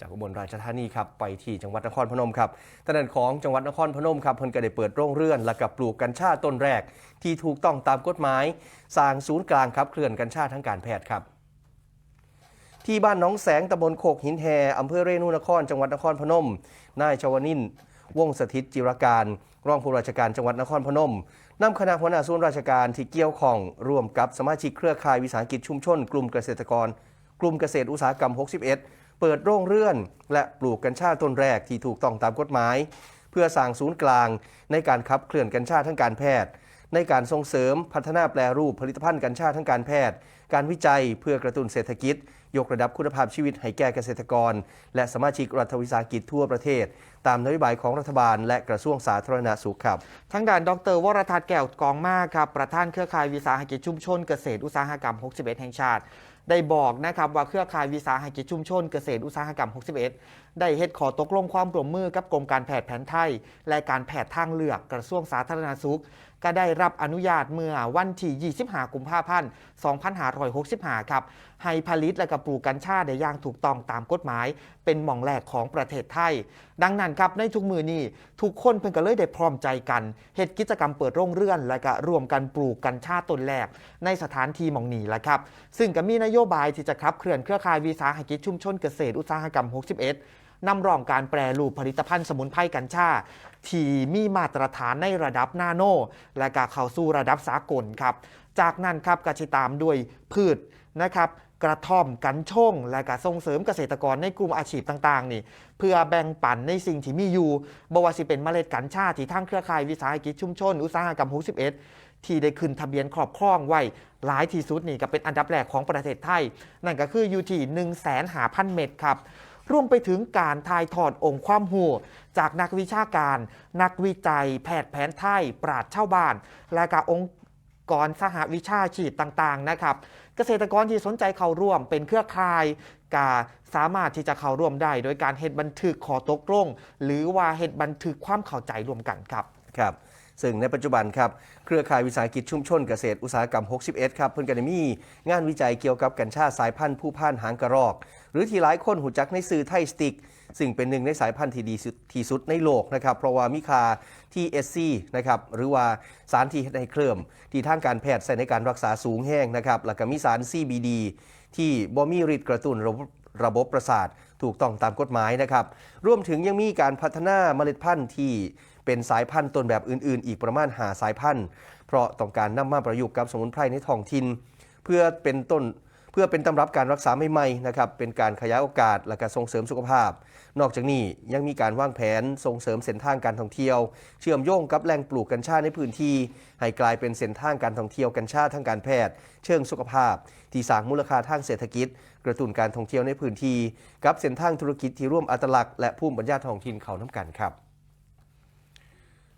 จากอุบลราชธานีครับไปที่จังหวัดนครพนมครับทางด้านของจังหวัดนครพนมครับเพิ่นก็ได้เปิดโรงเรือนและกับปลูกกัญชาต้นแรก ที่ถูกต้องตามกฎหมายสร้างศูนย์กลางครับเคลื่อนกัญชาทางการแพทย์ครับ ที่บ้านน้องแสงตำบลโคกหินแฮอำเภอเรนูนคร จังหวัดนครพนมนายชวนินวงสถิตจิรการรองผู้ราชการจังหวัดนครพนมนำคณะหัวหน้าส่วนราชการที่เกี่ยวข้องร่วมกับสมาชิกเครือข่ายวิสาหกิจชุมชน กลุ่มเกษตรกร กลุ่มเกษตรอุตสาหกรรม 61 เปิดโรงเรือน และปลูกกัญชาต้นแรกที่ถูกต้องตามกฎหมาย เพื่อสร้างศูนย์กลาง ในการขับเคลื่อนกัญชาทางการแพทย์ ในการส่งเสริมพัฒนาแปรรูปผลิตภัณฑ์กัญชาทางการแพทย์ การวิจัยเพื่อกระตุ้นเศรษฐกิจ ยกระดับคุณภาพชีวิตให้แก่เกษตรกร และสมาชิกรัฐวิสาหกิจทั่วประเทศ ตามนโยบายของรัฐบาล และกระทรวงสาธารณสุขครับทางด้านดรวรทัศน์แก้วกองมากครับประธานเครือข่ายวิสาหกิจชุมชนเกษตรอุตสาหกรรม 61 แห่งชาติ ได้บอกนะครับว่าเครือข่ายวิสาหกิจชุมชนเกษตรอุตสาหกรรม 61 ได้เฮ็ดขอตกลงความร่วมมือกับกรมการแพทย์แผนไทย และการแพทย์ทางเลือกกระทรวงสาธารณสุขก็ได้รับอนุญาตเมื่อวันที่25กุมภาพันธ์2565 ครับ ให้ผลิตและก็ปลูกกัญชาได้อย่างถูกต้องตามกฎหมาย เป็นหม่องแรกของประเทศไทย ดังนั้นครับในทุกมือนี้ทุกคนเพิ่งก็เลยได้พร้อมใจกันเหตุกิจกรรมเปิดโรงเรือน และก็รวมกันปลูกกัญชาต้นแรก ในสถานที่หม่องนี้แหละครับ ซึ่งก็มีนโยบายที่จะขับเคลื่อนเครือข่ายวิสาหกิจชุมชนเกษตรอุตสาหกรรม 61 นำรองการแปรรูปผลิตภัณฑ์สมุนไพรกัญชาที่มีมาตรฐานในระดับนาโน และก็เข้าสู่ระดับสากลครับ จากนั้นครับก็จะตามด้วยพืชนะครับกระท่อมกันช่งและก็ส่งเสริมเกษตรกรในกลุ่มอาชีพต่าง ๆ นี่ เพื่อแบ่งปันในสิ่งที่มีอยู่บว่าสิเป็นเมล็ดกัญชาที่ทางเครือข่ายวิสาหกิจชุมชน อุตสาหกรรม61 ที่ได้ขึ้นทะเบียนครอบครองไว้หลายที่สุดนี่ก็เป็นอันดับแรกของประเทศไทย นั่นก็คืออยู่ที่1 5 0 0 0 เม็ดครับ รวมไปถึงการถ่ายทอดองค์ความรู้จากนักวิชาการ นักวิจัย แพทย์แผนไทย ปราชญ์ชาวบ้าน และก็องค์กรสหวิชาชีพต่างๆนะครับ เกษตรกรที่สนใจเข้าร่วมเป็นเครือข่ายก็สามารถที่จะเข้าร่วมได้ โดยการเฮ็ดบันทึกขอตกลงหรือว่าเฮ็ดบันทึกความเข้าใจร่วมกันครับครับซึ่งในปัจจุบันครับ เครือข่ายวิสาหกิจชุมชนเกษตรอุตสาหกรรม 61 ครับ เพิ่นก็ได้มีงานวิจัยเกี่ยวกับกัญชาสายพันธุ์ผู้พ่านหางกระรอก รือที่หลายคนหูจักในสื่อไทยสติกซึ่งเป็นหนึ่งในสายพันธุ์ที่ดีที่สุดในโลกนะครับ เพราะว่ามีค่า THC นะครับหรือว่าสารที่ให้เคลิ้มที่ทางการแพทย์ใช้ในการรักษาสูงแห้งนะครับแล้วก็มีสาร CBD ที่บ่มีฤทธิ์กระตุ้นระบบระบบประสาทถูกต้องตามกฎหมายนะครับ รวมถึงยังมีการพัฒนาเมล็ดพันธุ์ที่เป็นสายพันธุ์ต้นแบบอื่น ๆ อีกประมาณหาสายพันธุ์ เพราะต้องการนำมาประยุกต์กับสมุนไพรในท้องถิ่นเพื่อเป็นต้น พื่อเป็นตำรับการรักษาใหม่ๆนะครับเป็นการขยายโอกาสและการส่งเสริมสุขภาพ นอกจากนี้ยังมีการวางแผนส่งเสริมเส้นทางการท่องเที่ยว เชื่อมโยงกับแหล่งปลูกกัญชาในพื้นที่ ให้กลายเป็นเส้นทางการท่องเที่ยวกัญชาทางการแพทย์ เชิงสุขภาพ ที่สร้างมูลค่าทางเศรษฐกิจ กระตุ้นการท่องเที่ยวในพื้นที่ กับเส้นทางธุรกิจที่ร่วมอัตลักษณ์และภูมิปัญญาท้องถิ่นเขาน้ำกันครับ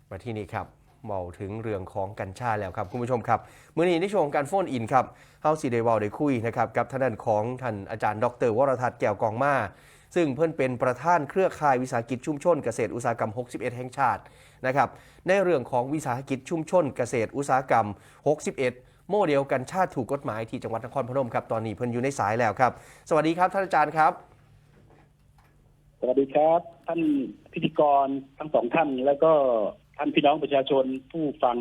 มาที่นี่ครับ เมาถึงเรื่องของกัญชาแล้วครับคุณผู้ชมครับเมื้อนี้ในช่วงการโฟนอินครับเฮาสีเดวาได้คุยนะครับกับท่านนของท่านอาจารย์ ดร วรทัศน์แก้วกองมา ซึ่งเพิ่อนเป็นประธานเครือข่ายวิสาหกิจชุมชนเกษตรอุตสาหกรรม 61 แห่งชาตินะครับในเรื่องของวิสาหกิจชุมชนเกษตรอุตสาหกรรม 61 โมเดลกัญชาถูกกฎหมายที่จังหวัดนครพนมครับตอนนี้เพิ่อนอยู่ในสายแล้วครับสวัสดีครับท่านอาจารย์ครับสวัสดีครับ ท่านพิธีกรทั้งสองท่านแล้วก็ ท่านพี่น้องประชาชนผู้ฟัง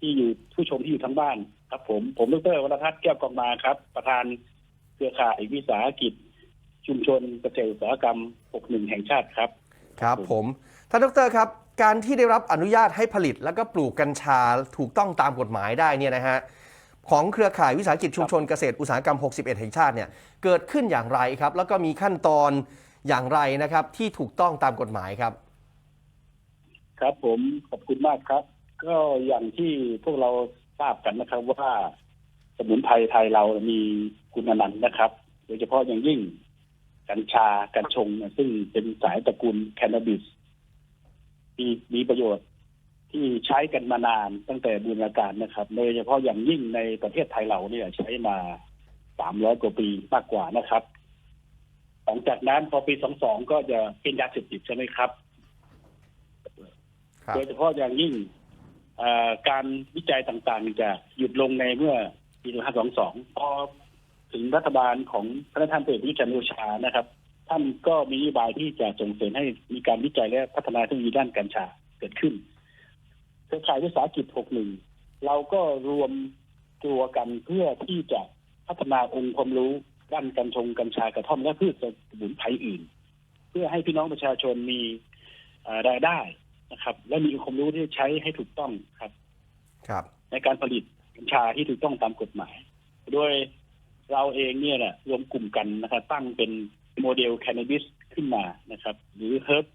ที่อยู่ผู้ชมที่อยู่ทั้งบ้านครับ ผมผมดรวรทัศน์แก้วกองมาครับ ประธานเครือข่ายวิสาหกิจ ชุมชนเกษตรอุตสาหกรรม 61 แห่งชาติครับ ครับ ผมท่านดรครับ การที่ได้รับอนุญาตให้ผลิตแล้วก็ปลูกกัญชาถูกต้องตามกฎหมายได้เนี่ยนะฮะของเครือข่ายวิสาหกิจชุมชนเกษตรอุตสาหกรรม 61 แห่งชาติเนี่ยเกิดขึ้นอย่างไรครับ แล้วก็มีขั้นตอนอย่างไรนะครับที่ถูกต้องตามกฎหมายครับ ครับผมขอบคุณมากครับ ก็อย่างที่พวกเราทราบกันนะครับ ว่าสมุนไพรไทยเรามีคุณอนันต์นะครับ โดยเฉพาะอย่างยิ่งกัญชากัญชงนี่ยซึ่งเป็นสายตระกูลแคนาบิสมีมีประโยชน์ที่ใช้กันมานานตั้งแต่บูรณาการนะครับ โดยเฉพาะอย่างยิ่งในประเทศไทยเราเนี่ยใช้มาสามร้อยกว่าปีมากกว่านะครับ หลังจากนั้นพอปีสองสองก็จะเป็นยาเสพติดใช่ไหมครับ โดยเฉพาะอย่างยิ่งการวิจัยต่างๆ จะหยุดลงในเมื่อปี2522 พอถึงรัฐบาลของพระท่านเประยุทธ์จันทร์โอชานะครับ ท่านก็มีนโยบายที่จะส่งเสริมให้มีการวิจัยและพัฒนาเทคโนโลยีด้านกัญชาเกิดขึ้นเครือข่ายวิสาหกิจ 61 เราก็รวมตัวกันเพื่อที่จะพัฒนาองค์ความรู้ด้านกัญชงกัญชากระท่อมและพืชสมุนไพรอื่น เพื่อให้พี่น้องประชาชนมีรายได้ นะครับ และมีองค์ความรู้ที่ใช้ให้ถูกต้องครับ ครับ ในการผลิตกัญชาที่ถูกต้องตามกฎหมาย โดยเราเองเนี่ยแหละรวมกลุ่มกันนะครับ ตั้งเป็นโมเดลแค n น a b i s ขึ้นมานะครับ หรือ Herb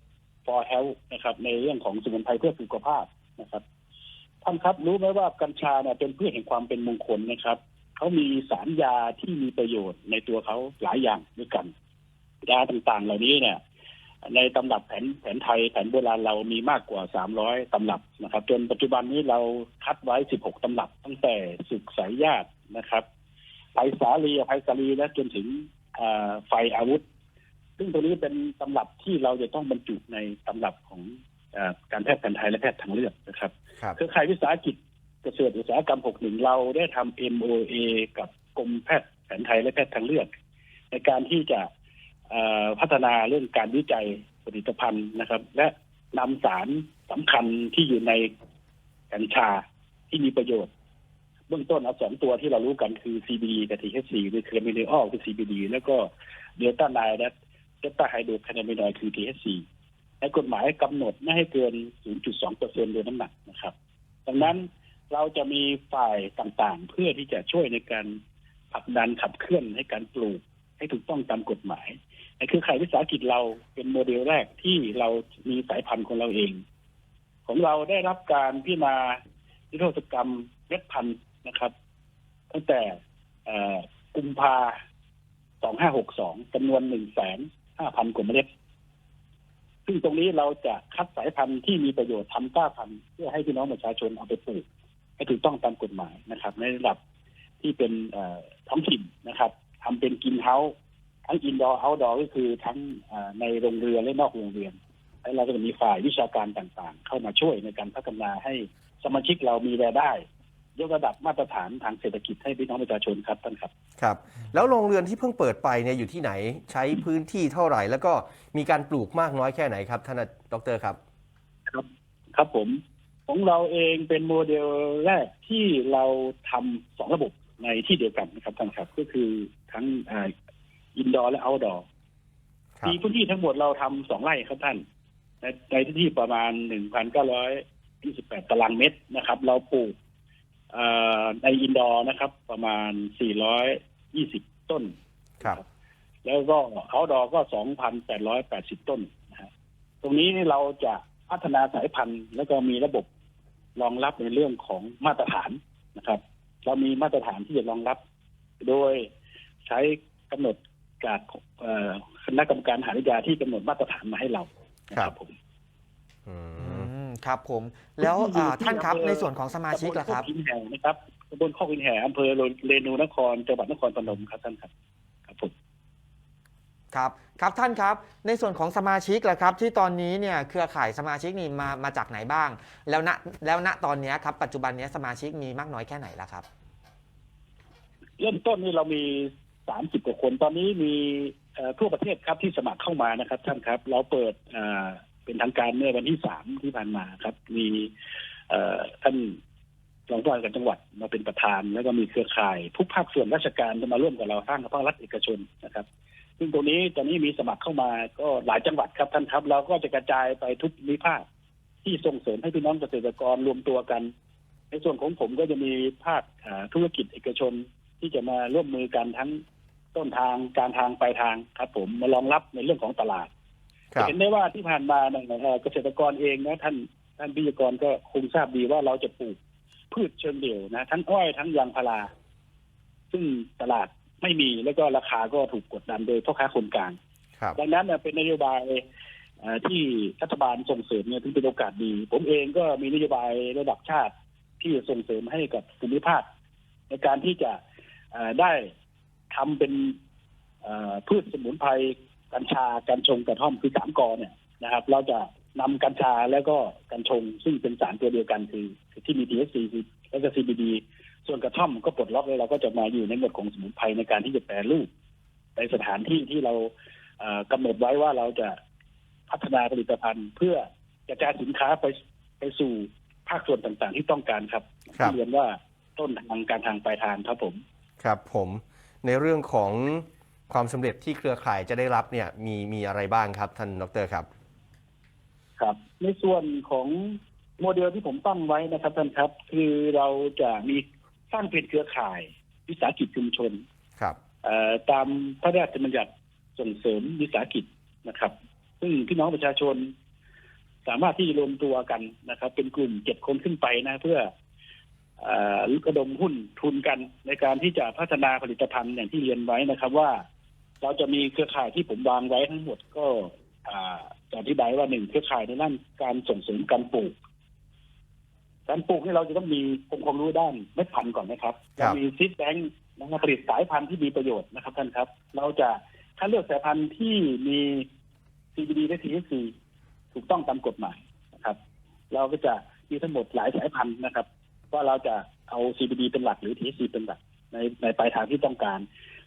for Health นะครับ ในเรื่องของสมุนไพรเพื่อสุขภาพนะครับท่านครับรู้ไหมว่ากัญชาเนี่ยเป็นพืชแห่งความเป็นมงคลนะครับเขามีสารยาที่มีประโยชน์ในตัวเขาหลายอย่างด้วยกันยาต่างๆ เหล่านี้เนี่ย ในตำรับแผนแผนไทยแผนโบราณเรามีมากกว่า 300 ตำรับนะครับ จนปัจจุบันนี้เราคัดไว้ 16 ตำรับ ตั้งแต่ศึกสายญาตินะครับไพศาลีอภัยสาลีและจนถึงอ่าไฟอาวุธ ซึ่งตรงนี้เป็นตำรับที่เราจะต้องบรรจุในตำรับของอาการแพทย์แผนไทยและแพทย์ทางเลือกนะครับครับเครือข่ายวิสาหกิจเกษตรอุตสาหกรรม 61 เราได้ทำ MOA กับกรมแพทย์แผนไทยและแพทย์ทางเลือก ในการที่จะเอ่อ พัฒนาเรื่องการวิจัยผลิตภัณฑ์นะครับ และนำสารสำคัญที่อยู่ในกัญชาที่มีประโยชน์ เบื้องต้นเอาสองตัวที่เรารู้กันคือ CBD กับ THC คือคอร์มิเนอลคือ CBD แล้วก็เดลต้าไนและเดลต้าไฮโดรแคนาบินอยคือ THC ในกฎหมายกำหนดไม่ให้เกิน 0.2เปอร์เซ็นต์โดยน้ำหนักนะครับ ดังนั้นเราจะมีฝ่ายต่างๆ เพื่อที่จะช่วยในการผลักดันขับเคลื่อนให้การปลูกให้ถูกต้องตามกฎหมาย เครือข่ายวิสาหกิจเราเป็นโมเดลแรกที่เรามีสายพันธุ์ของเราเอง ของเราได้รับการพิจารณานิโทษกรรมเม็ดพันธุ์นะครับ ตั้งแต่เอ่อกุมภา2562จำนวน1 5 0 0 0กว่าเมล็ด ซึ่งตรงนี้เราจะคัดสายพันธุ์ที่มีประโยชน์ทำกล้าพันธุ์เพื่อให้พี่น้องประชาชนเอาไปปลูกให้ถูกต้องตามกฎหมายนะครับ ในระดับที่เป็นท้องถิ่นนะครับทำเป็นกินเฮา ทั้งอินดอร์เอาดอร์ก็คือทั้งเอ่อในโรงเรือนและนอกโรงเรียนแล้วเราก็จะมีฝ่ายวิชาการต่างๆ เข้ามาช่วยในการพัฒนาให้สมาชิกเรามีรายได้ ยกระดับมาตรฐานทางเศรษฐกิจให้พี่น้องประชาชนครับท่านครับครับ แล้วโรงเรือนที่เพิ่งเปิดไปเนี่ยอยู่ที่ไหนใช้พื้นที่เท่าไหร่ แล้วก็มีการปลูกมากน้อยแค่ไหนครับท่านดรครับ ครับครับผมของเราเองเป็นโมเดลแรกที่เราทำสองระบบในที่เดียวกันนะครับท่านครับ ก็คือทั้ง อินดอร์และเอาท์ดอร์ครับมีพื้นที่ทั้งหมดเราทำสองไร่ครับท่าน ในในพื้นที่ประมาณหนึ่งพันเก้าร้อยยี่สิบแปดตารางเมตรนะครับ เราปลูกเอ่อในอินดอร์นะครับ ประมาณสี่ร้อยยี่สิบต้นครับ แล้วก็เขาดอก็สองพันแปดร้อยแปดสิบต้นนะฮะตรงนี้นี่เราจะพัฒนาสายพันธุ์แล้วก็มีระบบรองรับในเรื่องของมาตรฐานนะครับ เรามีมาตรฐานที่จะรองรับ โดยใช้กำหนด จากเอ่อคณะกรรมการอาหารวิทยาที่กำหนดมาตรฐานมาให้เรานะครับผมอือืมมครับผม แล้วอ่าท่านครับอำเภอในส่วนของสมาชิกล่ะครับตำบลโคกหินแห่นะครับตำบลข้อหินแห่อำเภอเรนูนครจังหวัดนครพนมครับท่านครับครับผมครับครับท่านครับในส่วนของสมาชิกล่ะครับ ที่ตอนนี้เนี่ยเครือข่ายสมาชิกนี่มามาจากไหนบ้าง แล้วณแล้วณตอนเนี้ยครับ ปัจจุบันเนี้ยสมาชิกมีมากน้อยแค่ไหนล่ะครับ เริ่มต้นนี่เรามี สามสิบกว่าคน ตอนนี้มีทั่วประเทศครับที่สมัครเข้ามานะครับ ท่านครับ เราเปิดเป็นทางการเมื่อวันที่สามที่ผ่านมาครับ มีท่านรองผู้ว่าการจังหวัดมาเป็นประธาน แล้วก็มีเครือข่ายทุกภาคส่วนราชการจะมาร่วมกับเราทั้งภาครัฐเอกชนนะครับ ซึ่งตรงนี้ตอนนี้มีสมัครเข้ามาก็หลายจังหวัดครับท่านครับ เราก็จะกระจายไปทุกมิภาคที่ส่งเสริมให้พี่น้องเกษตรกรรวมตัวกัน ในส่วนของผมก็จะมีภาคธุรกิจเอกชนที่จะมาร่วมมือกันทั้ง ต้นทางการทางปลายทางครับ ผมมารองรับในเรื่องของตลาดครับเห็นได้ว่าที่ผ่านมาเนี่ยเอ่อเกษตรกรเองนะท่านท่านพิจกรก็คงทราบดีว่าเราจะปลูกพืชเชิงเดี่ยวนะทั้งอ้อยทั้งยางพารา ซึ่งตลาดไม่มีแล้วก็ราคาก็ถูกกดดันโดยพ่อค้าคนกลางครับดังนั้นเนี่ยเป็นนโยบายเอ่อที่รัฐบาลส่งเสริมเนี่ยถึงเป็นโอกาสดี ผมเองก็มีนโยบายระดับชาติที่จะส่งเสริมให้กับภูมิภาคในการที่จะเอ่อได้ ทำเป็นเอ่อพืชสมุนไพรกัญชากัญชงกระท่อมคือสามกอเนี่ยนะครับ เราจะนำกัญชาแล้วก็กัญชง ซึ่งเป็นสารตัวเดียวกันคือคือที่มี THC คือแล้วก็ CBD ส่วนกระท่อมก็ปลดล็อกแล้วเราก็จะมาอยู่ในหมวดของสมุนไพรในการที่จะแปรรูป ในสถานที่ที่เราอ่ากำหนดไว้ว่าเราจะพัฒนาผลิตภัณฑ์เพื่อกระจายสินค้าไปไปสู่ภาคส่วนต่างๆ ที่ต้องการครับครับที่เรียนว่าต้นทางการทางปลายทางครับผม ครับผม ในเรื่องของความสำเร็จที่เครือข่ายจะได้รับเนี่ยมีมีอะไรบ้างครับ ท่านดรครับ ครับ ในส่วนของโมเดลที่ผมตั้งไว้นะครับท่านครับ คือเราจะมีสร้างเป็นเครือข่าย วิสาหกิจชุมชนครับเอ่อตามพระราชบัญญัติส่งเสริมวิสาหกิจนะครับ ซึ่งพี่น้องประชาชน สามารถที่จะรวมตัวกันนะครับ เป็นกลุ่มเจ็ดคนขึ้นไปนะ เพื่อเอ่อก ระดมหุ้นทุนกันในการที่จะพัฒนาผลิตภัณฑ์อย่างที่เรียนไว้นะครับ ว่า เราจะมีเครือข่ายที่ผมวางไว้ทั้งหมดก็อ่าจะอธิบายว่าหนึ่งเครือข่ายในด้านการส่งเสริมการปลูก การปลูกนี่เราจะต้องมีองค์ความรู้ด้านเม็ดพันธุ์ก่อนนะครับครัจะบมีซิดแบงค์นะครับผลิตสายพันธุ์ที่มีประโยชน์นะครับท่านครับ เราจะคัดเลือกสายพันธุ์ที่มี CBD และ THC ถูกต้องตามกฎหมายนะครับ เราก็จะมีทั้งหมดหลายสายพันธุ์นะครับ ว่าเราจะเอา CBD เป็นหลักหรือ THC เป็นหลักในในปลายทางที่ต้องการ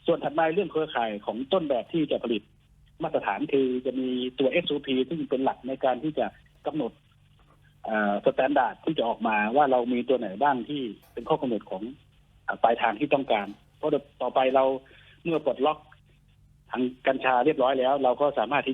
ส่วนถัดมาเรื่องเครือข่ายของต้นแบบที่จะผลิตมาตรฐานคือจะมีตัว SOP ซึ่งเป็นหลักในการที่จะกำหนดสแตนดาร์ดที่จะออกมาว่าเรามีตัวไหนบ้างที่เป็นข้อกำหนดของปลายทางที่ต้องการ เพราะต่อไปเราเมื่อปลดล็อกทางกัญชาเรียบร้อยแล้ว เราก็สามารถที่